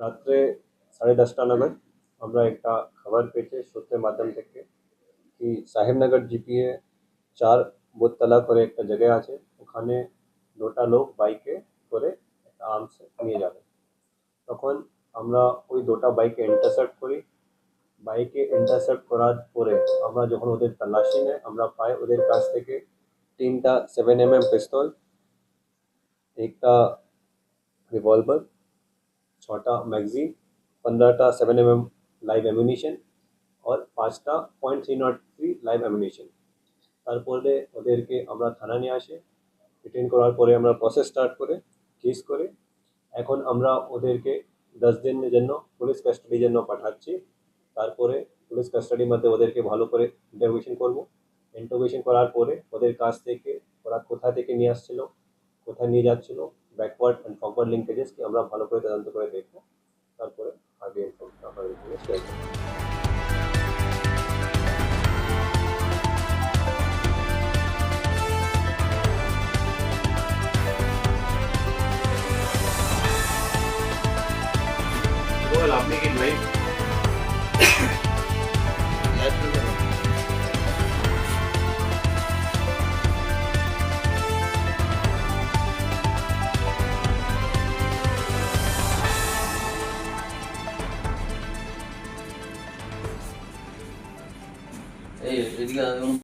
রাত্রে সাড়ে দশটা নাগাদ আমরা একটা খবর পেয়েছি সূত্রের মাধ্যম থেকে কি সাহেবনগর জিপিএ চার বোতলা করে একটা জায়গায় আছে। ওখানে দুটা লোক বাইকে করে একটা আর্মস নিয়ে যাবে। তখন আমরা ওই দুটা বাইকে ইন্টারসেপ্ট করি। বাইকে ইন্টারসেপ্ট করার পরে আমরা যখন ওদের তল্লাশি নেই, আমরা পাই ওদের কাছ থেকে তিনটা সেভেন এম এম পিস্তল একটা রিভলভার ছটা ম্যাগজিন পনেরোটা seven M M live ammunition আর পাঁচটা point three nought three live ammunition তারপরে ওদেরকে আমরা থানা নিয়ে আসে। ডিটেন করার পরে আমরা প্রসেস স্টার্ট করে কেস করে। এখন আমরা ওদেরকে দশ দিনের জন্য পুলিশ কাস্টাডির জন্য পাঠাচ্ছি। তারপরে পুলিশ কাস্টাডির মধ্যে ওদেরকে ভালো করে ইন্টারভিউশন করব। ইন্টারভিউশন করার পরে ওদের কাছ থেকে ওরা কোথা থেকে নিয়ে আসছিল, কোথায় নিয়ে যাচ্ছিল ব্যাকওয়ার্ড অ্যান্ড ফরওয়ার্ড লিঙ্কেজেস কি আমরা ভালো করে তদন্ত করে দেখব তারপরে আগে ইনফরমেশন আপনাদের সঙ্গে শেয়ার করব বল আপনি কি লাইভ 哎，这个